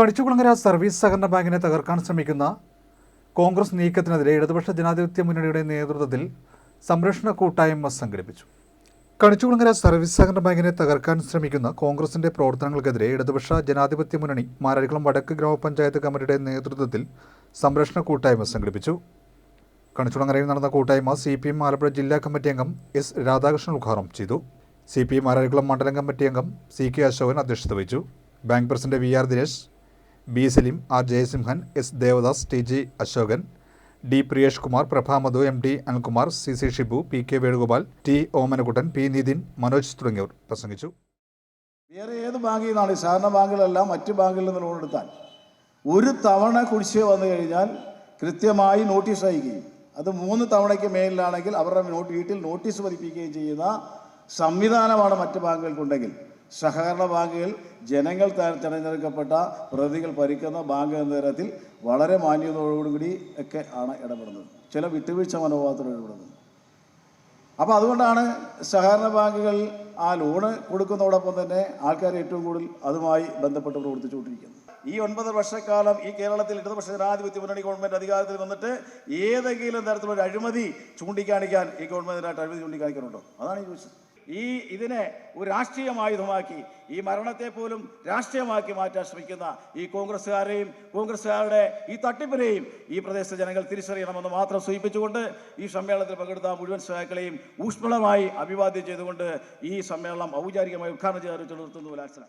Kanichukulangara service സഹകരണ ബാങ്കിനെ തകർക്കാൻ ശ്രമിക്കുന്ന കോൺഗ്രസ് നീക്കത്തിനെതിരെ ഇടതുപക്ഷ ജനാധിപത്യ മുന്നണിയുടെ നേതൃത്വത്തിൽ സംരക്ഷണ കൂട്ടായ്മ സംഘടിപ്പിച്ചു. കണിച്ചുകുളങ്ങര സർവീസ് സഹകരണ ബാങ്കിനെ തകർക്കാൻ ശ്രമിക്കുന്ന കോൺഗ്രസിന്റെ പ്രവർത്തനങ്ങൾക്കെതിരെ ഇടതുപക്ഷ ജനാധിപത്യ മുന്നണി മാരാരിക്കുളം വടക്ക് ഗ്രാമപഞ്ചായത്ത് കമ്മിറ്റിയുടെ നേതൃത്വത്തിൽ സംരക്ഷണ കൂട്ടായ്മ സംഘടിപ്പിച്ചു. കണിച്ചുളങ്ങരയിൽ നടന്ന കൂട്ടായ്മ സി പി എം ആലപ്പുഴ ജില്ലാ കമ്മിറ്റി അംഗം എസ് രാധാകൃഷ്ണൻ ഉദ്ഘാടനം ചെയ്തു. സി പി എം ആരാരിക്കുളം മണ്ഡലം കമ്മിറ്റി അംഗം സി കെ അശോകൻ അധ്യക്ഷത വഹിച്ചു. Bank president V R Dinesh B Saleem R Jayasimhan S Devadas T G Ashokan D Priyesh Kumar Prabhamadhu M D Anilkumar C C Shibu P K Venugopal T Omanakuttan P Nithin Manoj തുടങ്ങിയവർ പ്രസംഗിച്ചു. വേറെ ഏത് ബാങ്കിൽ നിന്നാണ് സഹകരണ ബാങ്കുകളല്ല മറ്റ് ബാങ്കിൽ നിന്ന് ലോൺ എടുത്താൽ? ഒരു തവണ കുടിശ്ശിക വന്നു കഴിഞ്ഞാൽ കൃത്യമായി നോട്ടീസ് അയക്കുകയും അത് മൂന്ന് തവണയ്ക്ക് മേലിലാണെങ്കിൽ അവരുടെ നോട്ട് വീട്ടിൽ നോട്ടീസ് പതിപ്പിക്കുകയും ചെയ്യുന്ന സംവിധാനമാണ് മറ്റ് ബാങ്കുകൾക്കുണ്ടെങ്കിൽ. സഹകരണ ബാങ്കുകൾ ജനങ്ങൾ തിരഞ്ഞെടുക്കപ്പെട്ട പ്രതികൾ ഭരിക്കുന്ന ബാങ്ക് എന്ന തരത്തിൽ വളരെ മാന്യതയോടുകൂടി ഒക്കെ ആണ് ഇടപെടുന്നത്. ചില വിട്ടുവീഴ്ച മനോഭാവത്തോടെ ഇടപെടുന്നത്. അപ്പോൾ അതുകൊണ്ടാണ് സഹകരണ ബാങ്കുകൾ ആ ലോണ് കൊടുക്കുന്നതോടൊപ്പം തന്നെ ആൾക്കാർ ഏറ്റവും കൂടുതൽ അതുമായി ബന്ധപ്പെട്ട് പ്രവർത്തിച്ചുകൊണ്ടിരിക്കുന്നത്. ഈ ഒൻപത് വർഷക്കാലം ഈ കേരളത്തിൽ ഇടതുപക്ഷ ജനാധിപത്യ മുന്നണി ഗവൺമെന്റ് അധികാരത്തിൽ വന്നിട്ട് ഏതെങ്കിലും തരത്തിലുള്ള അഴിമതി ചൂണ്ടിക്കാണിക്കാൻ ഈ ഗവൺമെന്റിനായിട്ട് അഴിമതി ചൂണ്ടിക്കാണിക്കാനുണ്ടോ? അതാണ് ഈ ചോദിച്ചത്. ഈ ഇതിനെ ഒരു രാഷ്ട്രീയം ആയുധമാക്കി ഈ മരണത്തെ പോലും രാഷ്ട്രീയമാക്കി മാറ്റാൻ ശ്രമിക്കുന്ന ഈ കോൺഗ്രസ്സുകാരെയും കോൺഗ്രസ്സുകാരുടെ ഈ തട്ടിപ്പിനെയും ഈ പ്രദേശത്തെ ജനങ്ങൾ തിരിച്ചറിയണമെന്ന് മാത്രം സൂചിപ്പിച്ചുകൊണ്ട് ഈ സമ്മേളനത്തിൽ പങ്കെടുത്ത മുഴുവൻ സഹാക്കളെയും ഊഷ്മളമായി അഭിവാദ്യം ചെയ്തുകൊണ്ട് ഈ സമ്മേളനം ഔപചാരികമായി ഉദ്ഘാടനം ചെയ്യാൻ നിർത്തുന്നു ലാൽസന